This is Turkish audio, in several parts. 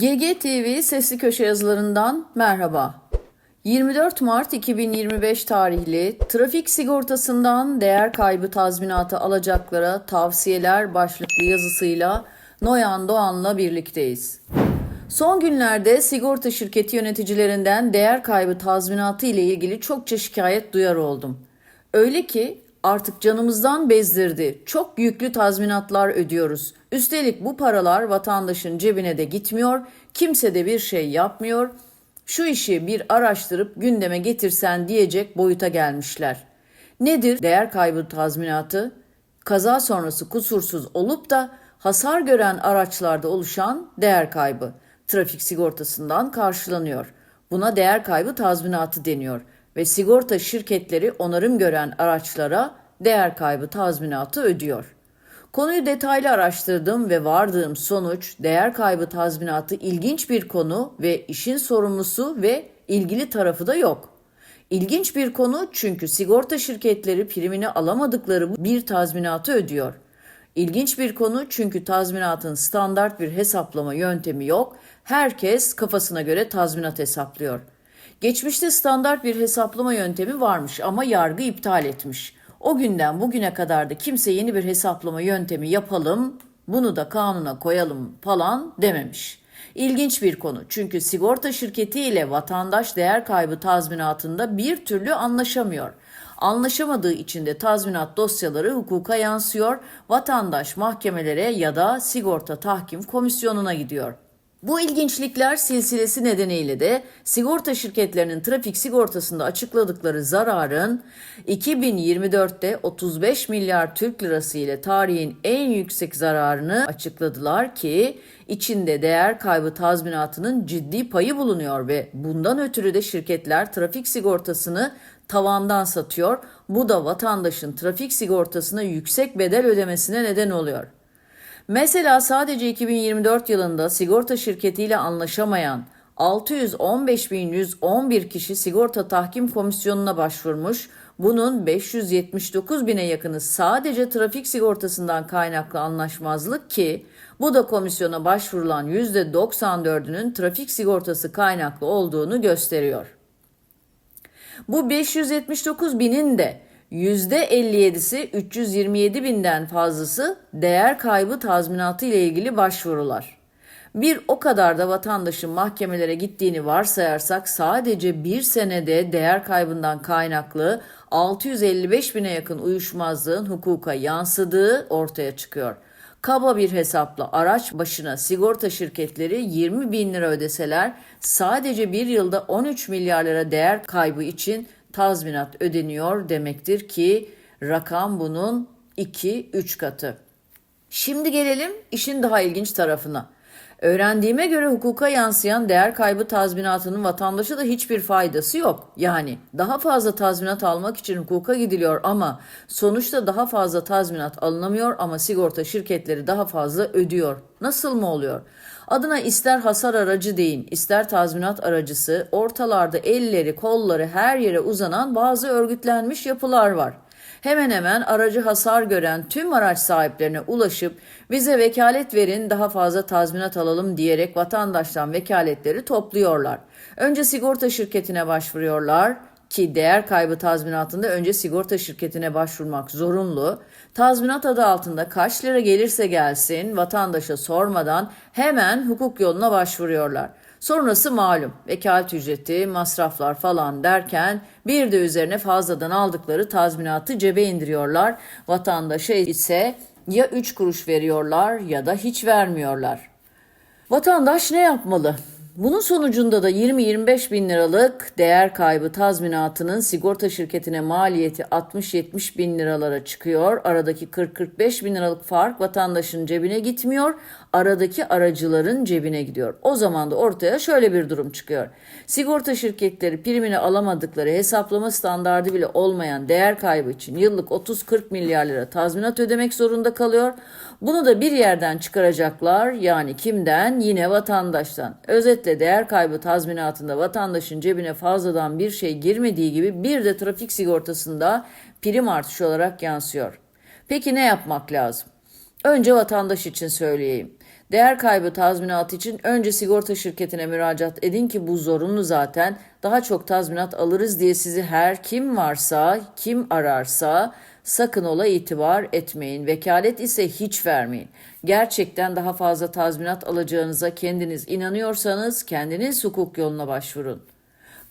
GGTV Sesli Köşe yazılarından merhaba. 24 Mart 2025 tarihli trafik sigortasından değer kaybı tazminatı alacaklara tavsiyeler başlıklı yazısıyla Noyan Doğan'la birlikteyiz. Son günlerde sigorta şirketi yöneticilerinden değer kaybı tazminatı ile ilgili çokça şikayet duyar oldum. Öyle ki artık canımızdan bezdirdi. Çok yüklü tazminatlar ödüyoruz. Üstelik bu paralar vatandaşın cebine de gitmiyor, kimse de bir şey yapmıyor. Şu işi bir araştırıp gündeme getirsen diyecek boyuta gelmişler. Nedir değer kaybı tazminatı? Kaza sonrası kusursuz olup da hasar gören araçlarda oluşan değer kaybı trafik sigortasından karşılanıyor. Buna değer kaybı tazminatı deniyor ve sigorta şirketleri onarım gören araçlara değer kaybı tazminatı ödüyor. Konuyu detaylı araştırdım ve vardığım sonuç değer kaybı tazminatı ilginç bir konu ve işin sorumlusu ve ilgili tarafı da yok. İlginç bir konu çünkü sigorta şirketleri primini alamadıkları bir tazminatı ödüyor. İlginç bir konu çünkü tazminatın standart bir hesaplama yöntemi yok. Herkes kafasına göre tazminat hesaplıyor. Geçmişte standart bir hesaplama yöntemi varmış ama yargı iptal etmiş. O günden bugüne kadar da kimse yeni bir hesaplama yöntemi yapalım, bunu da kanuna koyalım falan dememiş. İlginç bir konu çünkü sigorta şirketi ile vatandaş değer kaybı tazminatında bir türlü anlaşamıyor. Anlaşamadığı için de tazminat dosyaları hukuka yansıyor, vatandaş mahkemelere ya da sigorta tahkim komisyonuna gidiyor. Bu ilginçlikler silsilesi nedeniyle de sigorta şirketlerinin trafik sigortasında açıkladıkları zararın 2024'te 35 milyar Türk lirası ile tarihin en yüksek zararını açıkladılar ki içinde değer kaybı tazminatının ciddi payı bulunuyor ve bundan ötürü de şirketler trafik sigortasını tavandan satıyor. Bu da vatandaşın trafik sigortasına yüksek bedel ödemesine neden oluyor. Mesela sadece 2024 yılında sigorta şirketiyle anlaşamayan 615.111 kişi sigorta tahkim komisyonuna başvurmuş. Bunun 579 bine yakını sadece trafik sigortasından kaynaklı anlaşmazlık ki bu da komisyona başvurulan %94'ünün trafik sigortası kaynaklı olduğunu gösteriyor. Bu 579 binin de %57'si 327 binden fazlası değer kaybı tazminatı ile ilgili başvurular. Bir o kadar da vatandaşın mahkemelere gittiğini varsayarsak sadece bir senede değer kaybından kaynaklı 655 bine yakın uyuşmazlığın hukuka yansıdığı ortaya çıkıyor. Kaba bir hesapla araç başına sigorta şirketleri 20 bin lira ödeseler sadece bir yılda 13 milyar lira değer kaybı için tazminat ödeniyor demektir ki rakam bunun 2-3 katı. Şimdi gelelim işin daha ilginç tarafına. Öğrendiğime göre hukuka yansıyan değer kaybı tazminatının vatandaşa da hiçbir faydası yok. Yani daha fazla tazminat almak için hukuka gidiliyor ama sonuçta daha fazla tazminat alınamıyor ama sigorta şirketleri daha fazla ödüyor. Nasıl mı oluyor? Adına ister hasar aracı deyin, ister tazminat aracısı, ortalarda elleri, kolları her yere uzanan bazı örgütlenmiş yapılar var hemen hemen aracı hasar gören tüm araç sahiplerine ulaşıp bize vekalet verin daha fazla tazminat alalım diyerek vatandaştan vekaletleri topluyorlar. Önce sigorta şirketine başvuruyorlar ki değer kaybı tazminatında önce sigorta şirketine başvurmak zorunlu. Tazminat adı altında kaç lira gelirse gelsin vatandaşa sormadan hemen hukuk yoluna başvuruyorlar. Sonrası malum. Vekalet ücreti, masraflar falan derken bir de üzerine fazladan aldıkları tazminatı cebe indiriyorlar. Vatandaşa ise ya 3 kuruş veriyorlar ya da hiç vermiyorlar. Vatandaş ne yapmalı? Bunun sonucunda da 20-25 bin liralık değer kaybı tazminatının sigorta şirketine maliyeti 60-70 bin liralara çıkıyor. Aradaki 40-45 bin liralık fark vatandaşın cebine gitmiyor, aradaki aracıların cebine gidiyor. O zaman da ortaya şöyle bir durum çıkıyor. Sigorta şirketleri primini alamadıkları hesaplama standardı bile olmayan değer kaybı için yıllık 30-40 milyar lira tazminat ödemek zorunda kalıyor. Bunu da bir yerden çıkaracaklar yani kimden? Yine vatandaştan. Özetle değer kaybı tazminatında vatandaşın cebine fazladan bir şey girmediği gibi bir de trafik sigortasında prim artışı olarak yansıyor. Peki ne yapmak lazım? Önce vatandaş için söyleyeyim. Değer kaybı tazminatı için önce sigorta şirketine müracaat edin ki bu zorunlu zaten. Daha çok tazminat alırız diye sizi her kim varsa, kim ararsa sakın ola itibar etmeyin. Vekalet ise hiç vermeyin. Gerçekten daha fazla tazminat alacağınıza kendiniz inanıyorsanız kendiniz hukuk yoluna başvurun.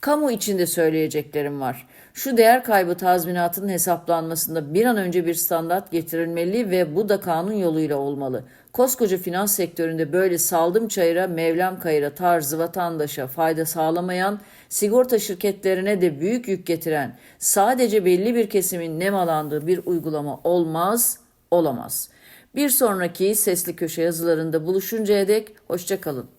Kamu içinde söyleyeceklerim var. Şu değer kaybı tazminatının hesaplanmasında bir an önce bir standart getirilmeli ve bu da kanun yoluyla olmalı. Koskoca finans sektöründe böyle saldım çayıra, mevlam kayıra tarzı vatandaşa fayda sağlamayan, sigorta şirketlerine de büyük yük getiren, sadece belli bir kesimin nemalandığı bir uygulama olmaz, olamaz. Bir sonraki sesli köşe yazılarında buluşuncaya dek hoşçakalın.